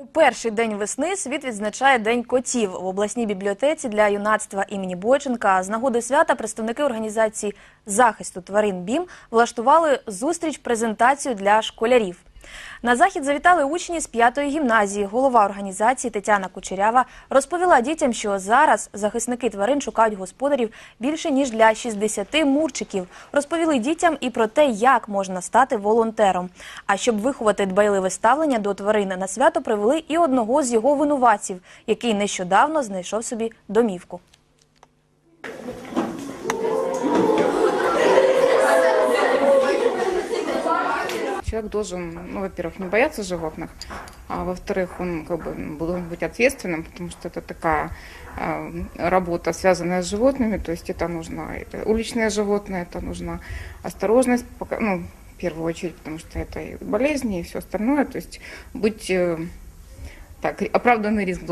У перший день весни світ відзначає День котів в обласній бібліотеці для юнацтва імені Бойченка. З нагоди свята представники організації захисту тварин БІМ влаштували зустріч презентацію для школярів. На захід завітали учні з п'ятої гімназії. Голова організації Тетяна Кучерява розповіла дітям, що зараз захисники тварин шукають господарів більше ніж для 60 мурчиків. Розповіли дітям і про те, як можна стати волонтером. А щоб виховати дбайливе ставлення до тварин, на свято привели і одного з його винуватців, який нещодавно знайшов собі домівку. Человек должен, ну, во-первых, не бояться животных, а во-вторых, он как бы должен быть ответственным, потому что это такая э, работа, связанная с животными, то есть это нужно, это уличные животные, это нужно осторожность, ну, в первую очередь, потому что это и болезни, и все остальное, то есть быть, э, так, оправданный риск должен